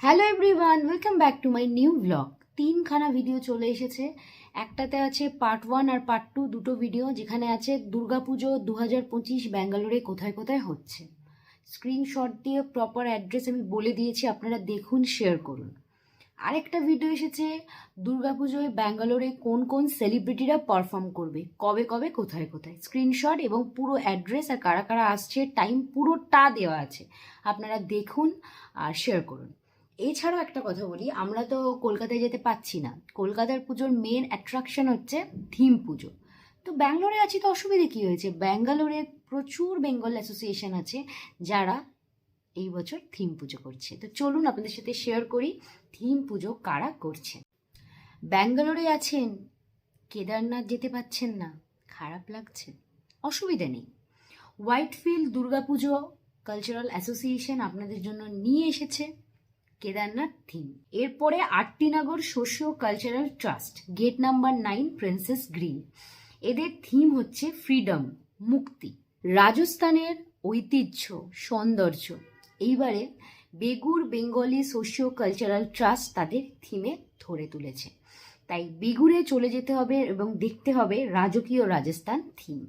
Hello everyone welcome back to my new blog তিনখানা video চলে এসেছে। একটাতে আছে পার্ট ওয়ান আর পার্ট টু দুটো ভিডিও যেখানে আছে দুর্গাপুজো দু হাজার পঁচিশ ব্যাঙ্গালোরে কোথায় কোথায় হচ্ছে। স্ক্রিনশট দিয়ে প্রপার অ্যাড্রেস আমি বলে দিয়েছি, আপনারা দেখুন শেয়ার করুন। আরেকটা ভিডিও এসেছে, দুর্গাপুজোয় ব্যাঙ্গালোরে কোন কোন সেলিব্রিটিরা পারফর্ম করবে, কবে কবে, কোথায় কোথায়। স্ক্রিনশট এবং পুরো অ্যাড্রেস আর কারা কারা আসছে টাইম পুরোটা দেওয়া আছে। আপনারা দেখুন আর শেয়ার করুন। এছাড়াও একটা কথা বলি, আমরা তো কলকাতায় যেতে পাচ্ছি না। কলকাতার পুজোর মেন অ্যাট্রাকশন হচ্ছে থিম পুজো। তো ব্যাঙ্গালোরে আছি তো অসুবিধে কী হয়েছে? ব্যাঙ্গালোরে প্রচুর বেঙ্গল অ্যাসোসিয়েশন আছে যারা এই বছর থিম পুজো করছে। তো চলুন আপনাদের সাথে শেয়ার করি থিম পুজো কারা করছে। ব্যাঙ্গালোরে আছেন, কেদারনাথ যেতে পাচ্ছেন না, খারাপ লাগছে, অসুবিধা নেই। হোয়াইটফিল্ড দুর্গাপুজো কালচারাল অ্যাসোসিয়েশন আপনাদের জন্য নিয়ে এসেছে। কেদারনাথ থিম এরপরে আটটিনগর socio cultural trust gate number nine princess green এদের থিম হচ্ছে ফ্রিডম মুক্তি। রাজস্থানের ঐতিহ্য, সৌন্দর্য। এইবারে Begur Bengali socio cultural trust তাদের থিমে ধরে তুলেছে। তাই বেগুরে চলে যেতে হবে এবং দেখতে হবে রাজকীয় রাজস্থান থিম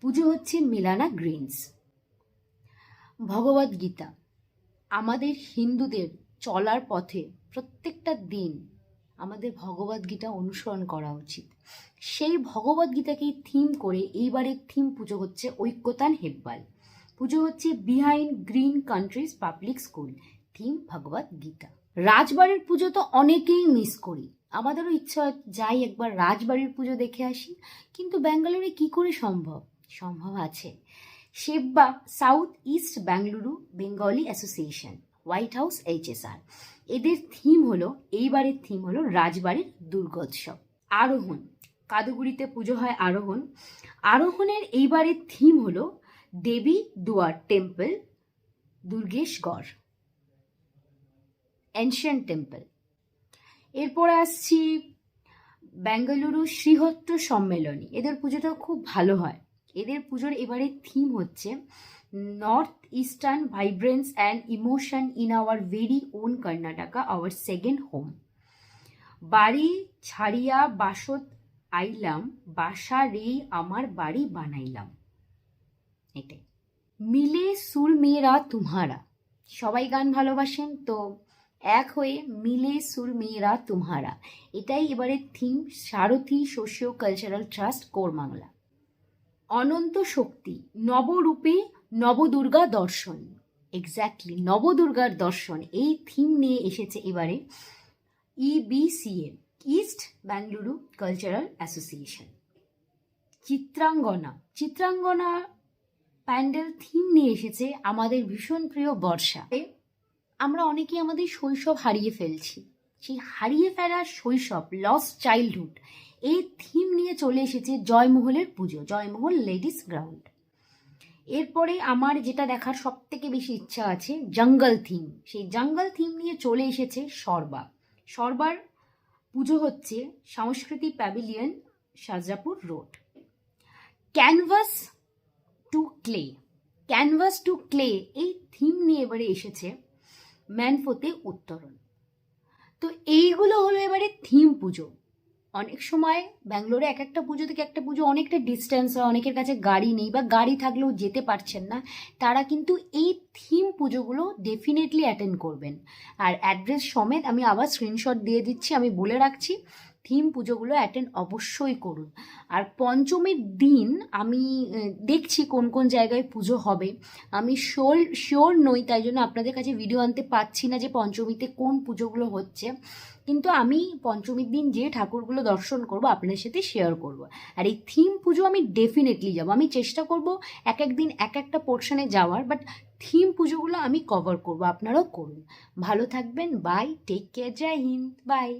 পুজো হচ্ছে মিলানা গ্রিনস ভগবদ গীতা আমাদের হিন্দুদের চলার পথে প্রত্যেকটা দিন আমাদের ভগবদ গীতা অনুসরণ করা উচিত। সেই ভগবদ গীতাকেই থিম করে এইবারের থিম পুজো হচ্ছে ঐক্যতান হেব্বাল। পুজো হচ্ছে behind green countries public school theme Bhagavad Gita. রাজবাড়ির পুজো তো অনেকেই মিস করি। আমাদেরও ইচ্ছা হয় যাই একবার রাজবাড়ির পুজো দেখে আসি, কিন্তু ব্যাঙ্গালোরে কি করে সম্ভব? সম্ভব আছে। সেব্বা south east Bengaluru Bengali association white house HSR এদের থিম হলো, এইবারের থিম হলো রাজবাড়ির দুর্গোৎসব। আরোহণ। কাদুগুড়িতে পুজো হয় আরোহণ। আরোহণের এইবারের থিম হলো দেবী দুয়ার টেম্পল দুর্গেশগড় এনশিয়ান্ট টেম্পল এরপরে আসছি, বেঙ্গালুরু শ্রীহট্ট সম্মেলনী। এদের পুজোটাও খুব ভালো হয়। এদের পুজোর এবারে থিম হচ্ছে north eastern vibrance and emotion in our very own Karnataka our second home বাড়ি ছাড়িয়া বাসত আইলাম, বাসা রে আমার বাড়ি বানাইলাম। এটাই। মিলে সুর মেয়েরা তুমহারা সবাই গান ভালোবাসেন, তো এক হয়ে মিলে সুর মেয়েরা তুমহারা এটাই এবারে theme Sarathi socio cultural trust Koramangala অনন্ত শক্তি, নবরূপে নবদুর্গা দর্শন। এক্স্যাক্টলি নবদুর্গার দর্শন, এই থিম নিয়ে এসেছে এবারে E EBCA east Bengaluru cultural association Chitrangana Chitrangana pandal theme নিয়ে এসেছে আমাদের ভীষণ প্রিয় বর্ষা। আমরা অনেকেই আমাদের শৈশব হারিয়ে ফেলছি। সেই হারিয়ে ফেলা শৈশব লস চাইল্ডহুড এই থিম নিয়ে চলে এসেছে জয়মহলের পুজো, জয়মহল লেডিস গ্রাউন্ড এরপরে আমার যেটা দেখার সব থেকে বেশি ইচ্ছা আছে জঙ্গল থিম সেই জঙ্গল থিম নিয়ে চলে এসেছে সরবা। সরবার পুজো হচ্ছে Sanskriti pavilion Sarjapur road canvas to clay canvas to clay এই থিম নিয়ে এবারে এসেছে ম্যানফোতে উত্তরণ তো এইগুলো হলো এবারে থিম পুজো। অনেক সময় ব্যাঙ্গালোরে এক একটা পুজো থেকে একটা পুজো অনেকটা ডিস্টেন্স হয়, অনেকের কাছে গাড়ি নেই বা গাড়ি থাকলেও যেতে পারছেন না, তারা কিন্তু এই থিম পুজোগুলো ডেফিনেটলি অ্যাটেন্ড করবেন। আর অ্যাড্রেস সমেত আমি আবার স্ক্রিনশট দিয়ে দিচ্ছি, আমি বলে রাখছি। থিম পুজোগুলো অ্যাটেন্ড অবশ্যই করুন। আর পঞ্চমীর দিন আমি দেখছি কোন কোন জায়গায় পুজো হবে। আমি শিওর শিওর নই, তাই জন্য আপনাদের কাছে ভিডিও আনতে পারছি না যে পঞ্চমীতে কোন পুজোগুলো হচ্ছে। কিন্তু আমি পঞ্চমীর দিন যে ঠাকুরগুলো দর্শন করব, আপনাদের সাথে শেয়ার করব। আর এই থিম পুজো আমি ডেফিনেটলি যাব। আমি চেষ্টা করব এক এক দিন, এক একটা পোর্শনে যাওয়ার বাট থিম পুজোগুলো আমি কভার করব। আপনারাও করুন। ভালো থাকবেন। Bye take care Jai Hind bye